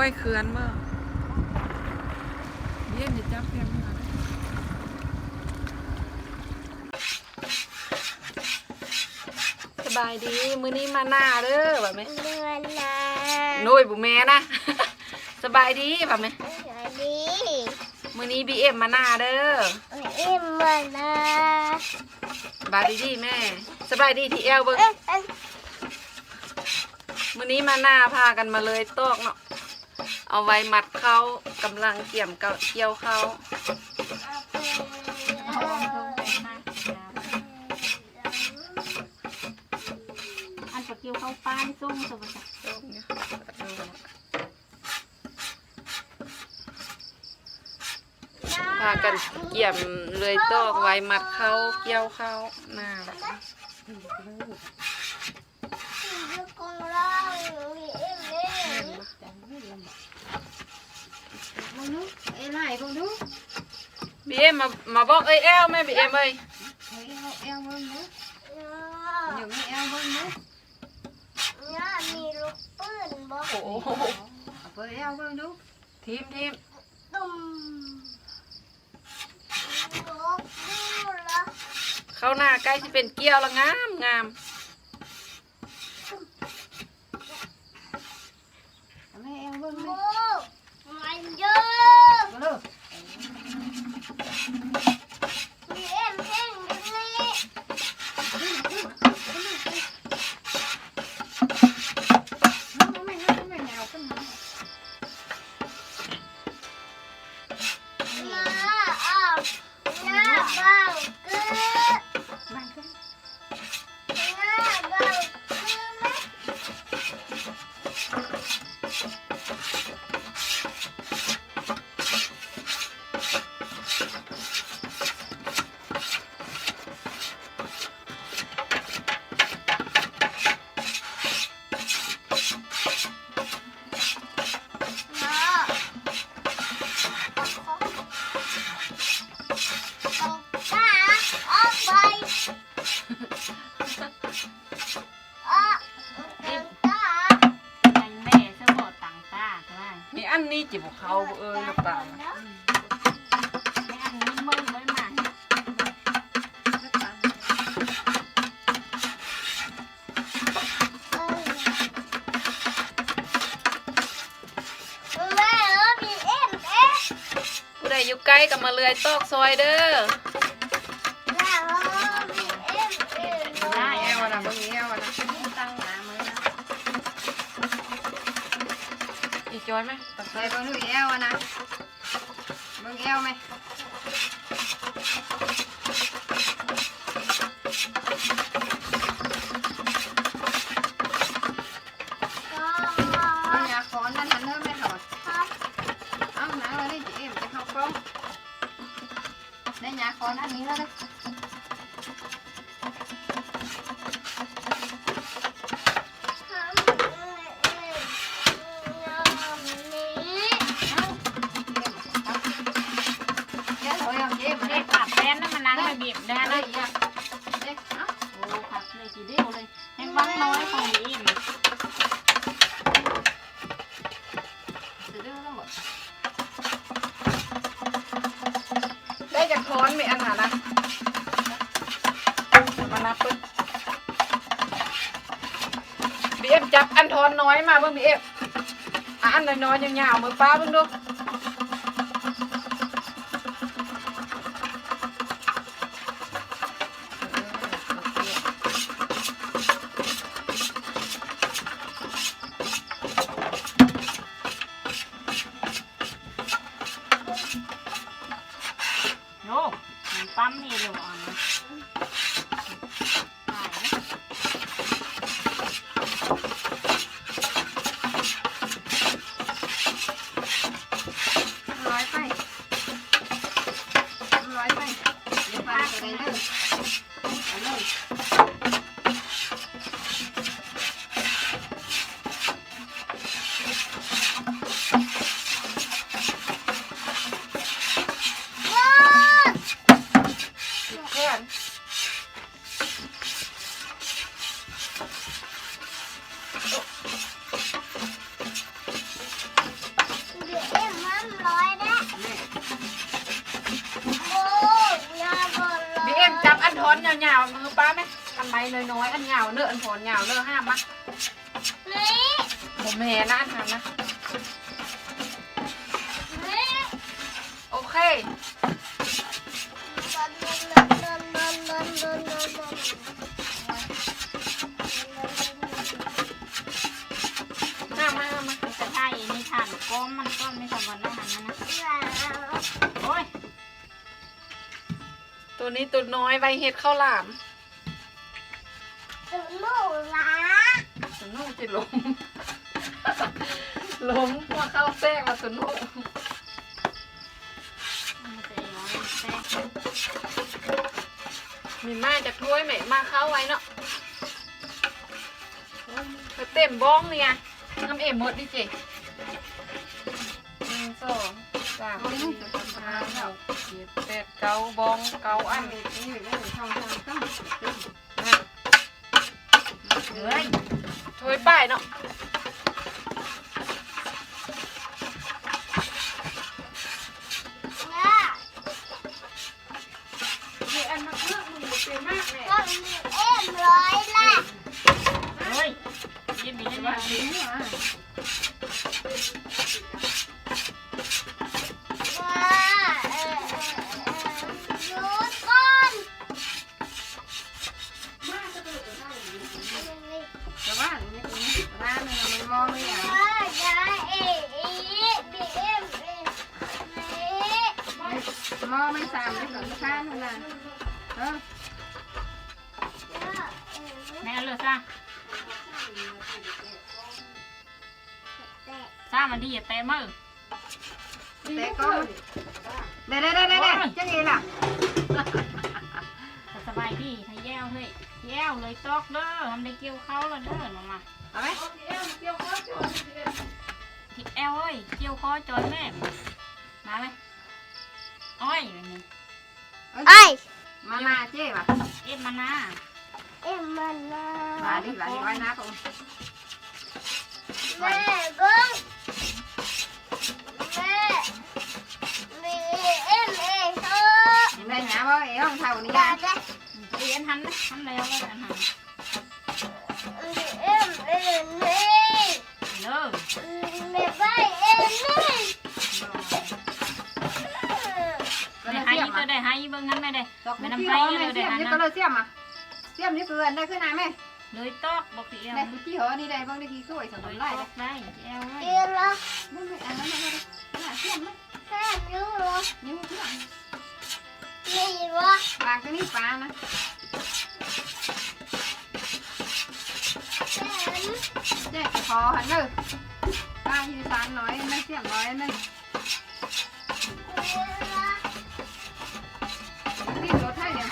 ก้อยเขื่อนเมื่อเยี่ยมจะจับเพียงมาสบายดีมื้อนี้มาหน้าเด้อแบบไหมเดือนละนุ้ยบุแม่นะ สบายดีแบบไหมสวัสดีมื้อนี้บีเอ็มมาหน้าเด้ออิ่มวันละสบายดีดีแม่ สบายดีที่แอลเบิ้งเอ๊ะเอ๊ะมื้อนี้มาหน้าพากันมาเลยตอกเนาะ เอาไว้มัดเขากำลังเกี่ยมเกี่ยวเขาอันปะเกียวเข้าป้านส้มสวัสดิ์พากันเกี่ยมเลยตอกไว้มัดเขาเกี่ยวเขาหน้าละ อยู่ของเราอิ่มเลย มึงดูเอ้ยไหนมึงดู บีเอ็มมามาบอกเอ้ยแอลแม่บีเอ็มเอ้ยเอ้ยเอาเอวมึงดูอยู่ไม่เอวมึงดูเนี่ยมีลูกปืนบอกโอ้โหเอาไปเอวมึงดูทีมทีมตุ้มลูกดูละเข้าหน้าใกล้ที่เป็นเกี่ยวแล้วงามงามเอาไม่เอวมึงโอ้ดูมันเยอะมา フッ。 เขาเอ้ยลูกตาลไม่อันนี้มึงไม่มาผู้ใดอยู่ใกล้ก็มาเลยตอกซอยเด้อ จอยไหมตักใส่ใส่เบิ่งดูเอวนะเบิ่งเอวไหมเอายาคอนนั่นหันเริ่มไม่ถอดเอาหนังเลยดิเอ็มจะเข้ากล้องได้ยาคอนอันนี้แล้วเล ป้นนั่นมันนั่งมาบีบได้ได้นะอีกอะเด็กเอ้าโอ้ผักเลยทีเดียวเลยให้บ้างน้อยของนี้มันเดี๋ยวต้องบอกได้จากค้อนมีอันหานะมานับเพิ่นบีเอ็มจับอันทอนน้อยมาเบิ่งบีเอ็มอะอันน้อยๆยาวๆมือป้าเบิ่งดู อนยาวๆมือป้าไหมอันใบน้อยๆอันยาวเนอะอันถอนยาวเนอะห้ามมะนี่ผมแม่นะอันทำนะนี่โอเคนอนนอนนอนนอนนอนนอนนอนห้ามมาห้ามมามันจะไทยนี่ทานก้อมมันก้อนไม่สมบูรณ์ ตัวนี้ตัวน้อยใบเห็ดข้าวหลามถึงหนูละตัวนู้จะล้มล้มหัวเข้าแทรกมาตัวนู้มันจะย้อนแทรกมีมาจากถ้วยไหมมาเข้าไว้เนาะไปเต็มบ้องเนี่ยน้ำเอ็มหมดดิเจหนึ่งสอง สามสี่ห้าเจ็ดแปดเก้าบองเก้าอันนี่ได้ช่องทางต้องนะเฮ้ยถ้วยป้ายเนาะเนี่ยมีอันมาเลือกมึงบ่เป็นม ไม่สามนี่กับลูกค้านู่นน่ะเออแม่เลิกซะซามันดีอย่าแตะมือแต่ก็เด้เด้เด้เด้เด้จังไงล่ะสบายดีให้แย้วเฮ้ยแย้วเลยตอกเด้อทำได้เกี่ยวเขาแล้วเด้อมามาเอาไหมทิดแอลเอ้ยเกี่ยวคอจอยแม่มาไหม อ้อยแบบนี้ไอ้มานาเจ๊ป่ะเอ็ดมานาเอ็มมันมามาดิหลานไว้นะผมแม่เบิ้งแม่บีเอ็มเอ็มเออเห็นได้หาบ่เอ๋ต้องเท่านี้อยาอะกได้เรียนทันนะทันแล้วเลยอันหันบีเอ็มเอ็มนี่เด้อแม่ใบ เลยให้เสียมเธออะได้ให้เบิ่งงั้นไม่ได้ดอกนี้หอมเลยเสียมนี่ก็เลยเสียมอะเสียมนี่คืออันได้ขึ้นไหนไหมเลยตอกบอกเดียวได้ที่หอนี่ได้บ้างได้ที่สวยสมเลบูรยณ์ตไล่อได้กได้แอลเอ้ยเดี๋ยวละไม่ไม่อันนั้นไม่ได้ขนาดเสียมไหมแค่รู้ละนิ้วเสียมนี่วะปากก็นี่ปลานะแค่เจ๊คอหันเลยปลาอยู่สานน้อยไม่เสียมน้อยไม่ เดี๋ยวละ รีบรถให้เนี่ย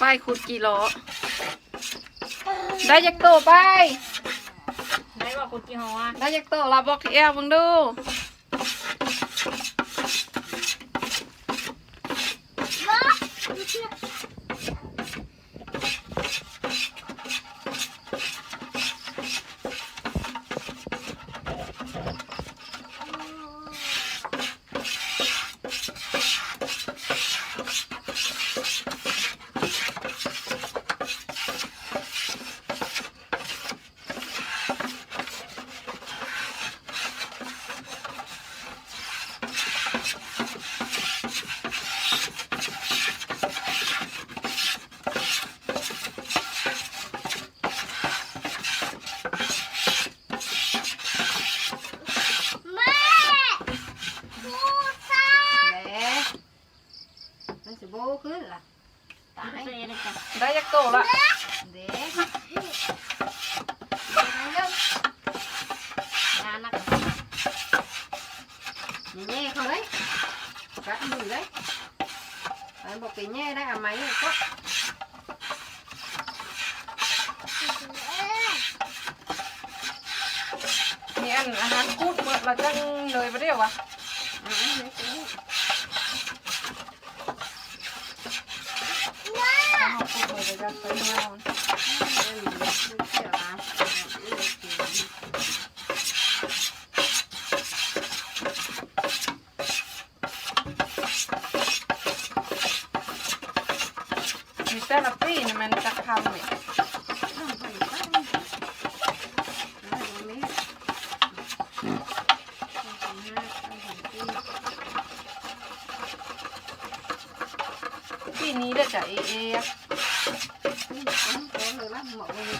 ป้าย ขุดกี่ล้อ ได้ยักโตไป ได้บอกคุณกี่หัวได้ยักโตลาบอกที่แอลมึงดู เโตละ เด็กเด็กเร็วงานนัก นี่แง่เขาเลยกัดมือเลยไปบอกไปแง่ได้เอาไหมก็มีอันอาหารคูดหมดเราจังเลยไปเรียววะ อ่าเด็กเด็ก เอาคูดหมดเลยจะไปนอน เดี๋ยวมีลูกเสือมาเด็ก มีแต่ละปีนี่มันจะคำเนี่ย น้องไปบ้านแล้วตรงนี้ต้องห้าต้องหกปี ปีนี้เด้อจ้ะเอเอ นี่ต้องโต เล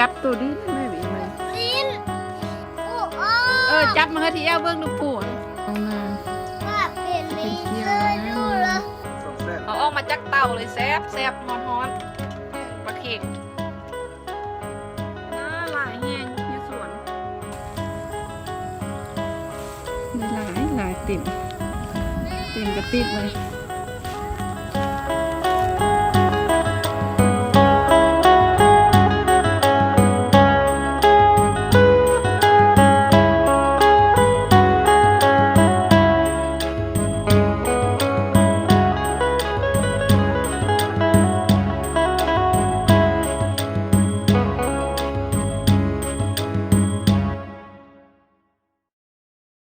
จับตัวดิแม่บีมันลิ้นโอ้โอ้เออจับมาที่เอวเบิ้งดูปูนเอามาว่าเป็นลิ้นเลยดูเลยเอาออกมาจากเตาเลยแซบแซบฮ้อนฮ้อนปลาเค็งน่าหลายแหงอยู่สวนมีหลายหลายติ่มติ่มกระติบเลย